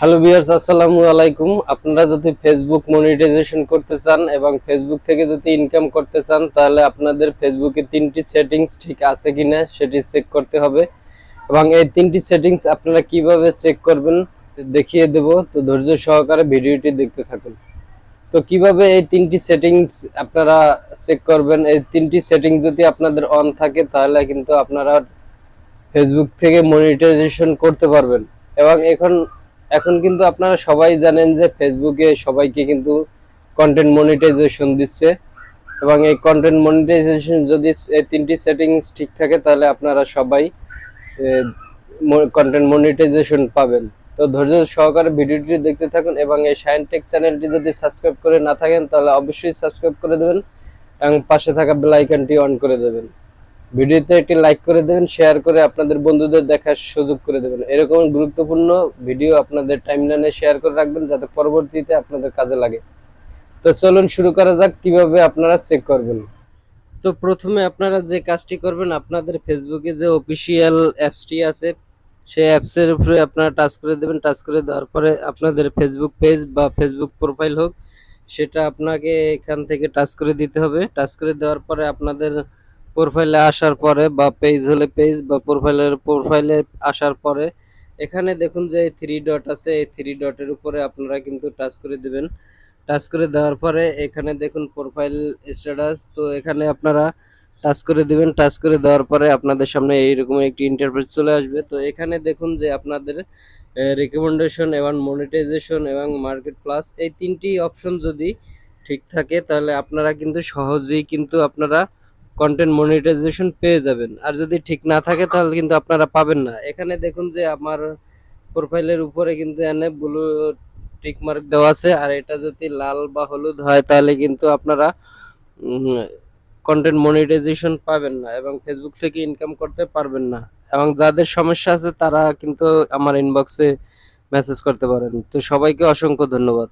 Hello viewers আসসালামু আলাইকুম। আপনারা যদি ফেসবুক মনিটাইজেশন করতে চান এবং ফেসবুক থেকে যদি ইনকাম করতে চান, তাহলে আপনাদের ফেসবুকে তিনটি সেটিংস ঠিক আছে কিনা সেটি চেক করতে হবে। এবং এই তিনটি সেটিংস আপনারা কীভাবে চেক করবেন দেখিয়ে দেব। তো ধৈর্য সহকারে ভিডিওটি দেখতে থাকুন। তো কীভাবে এই তিনটি সেটিংস আপনারা চেক করবেন? এই তিনটি সেটিং যদি আপনাদের অন থাকে, তাহলে কিন্তু আপনারা ফেসবুক থেকে মনিটাইজেশন করতে পারবেন। এবং এখন এখন কিন্তু আপনারা সবাই জানেন যে ফেসবুকে সবাইকে কিন্তু কন্টেন্ট মনিটাইজেশন দিচ্ছে। এবং এই কন্টেন্ট মনিটাইজেশন যদি এই তিনটি সেটিংস ঠিক থাকে, তাহলে আপনারা সবাই কন্টেন্ট মনিটাইজেশন পাবেন। তো ধৈর্য সহকারে ভিডিওটি দেখতে থাকুন এবং এই সায়েন্টেক চ্যানেলটি যদি সাবস্ক্রাইব করে না থাকেন, তাহলে অবশ্যই সাবস্ক্রাইব করে দেবেন এবং পাশে থাকা বেল আইকনটি অন করে দেবেন। ভিডিওতে একটি লাইক করে দেবেন শেয়ার করে আপনাদের বন্ধুদের দেখার সুযোগ করে দেবেন। এরকম গুরুত্বপূর্ণ ভিডিও আপনাদের টাইমলাইনে শেয়ার করে রাখবেন, যাতে পরবর্তীতে আপনাদের কাজে লাগে। তো চলুন শুরু করা যাক, কীভাবে আপনারা চেক করবেন। তো প্রথমে আপনারা যে কাজটি করবেন, আপনাদের ফেসবুকে যে অফিসিয়াল অ্যাপসটি আছে, সেই অ্যাপসের উপরে আপনারা টাচ করে দেবেন। টাচ করে দেওয়ার পরে আপনাদের ফেসবুক পেজ বা ফেসবুক প্রোফাইল হোক, সেটা আপনাকে এখান থেকে টাচ করে দিতে হবে। টাচ করে দেওয়ার পরে আপনাদের প্রোফাইলে আসার পরে বা পেজ হলে পেজ বা প্রোফাইলের প্রোফাইলে আসার পরে, এখানে দেখুন যে থ্রি ডট আছে, এই থ্রি ডটের উপরে আপনারা কিন্তু টাচ করে দিবেন। টাচ করে দেওয়ার পরে এখানে দেখুন প্রোফাইল স্ট্যাটাস তো এখানে আপনারা টাচ করে দিবেন। টাচ করে দেওয়ার পরে আপনাদের সামনে এইরকম একটি ইন্টারফেস চলে আসবে। তো এখানে দেখুন যে আপনাদের রিকমেন্ডেশন এবং মনিটাইজেশন এবং মার্কেট প্লাস এই তিনটি অপশন যদি ঠিক থাকে, তাহলে আপনারা কিন্তু সহজেই কিন্তু আপনারা কন্টেন্ট মনিটাইজেশন পেয়ে যাবেন। আর যদি ঠিক না থাকে, তাহলে কিন্তু আপনারা পাবেন না। এখানে দেখুন যে আমার প্রোফাইলের উপরে কিন্তু এনে ব্লু টিক মার্ক দেওয়া আছে। আর এটা যদি লাল বা হলুদ হয়, তাহলে কিন্তু আপনারা কন্টেন্ট মনিটাইজেশন পাবেন না এবং ফেসবুক থেকে ইনকাম করতে পারবেন না। এবং যাদের সমস্যা আছে, তারা কিন্তু আমার ইনবক্সে মেসেজ করতে পারেন। তো সবাইকে অসংখ্য ধন্যবাদ।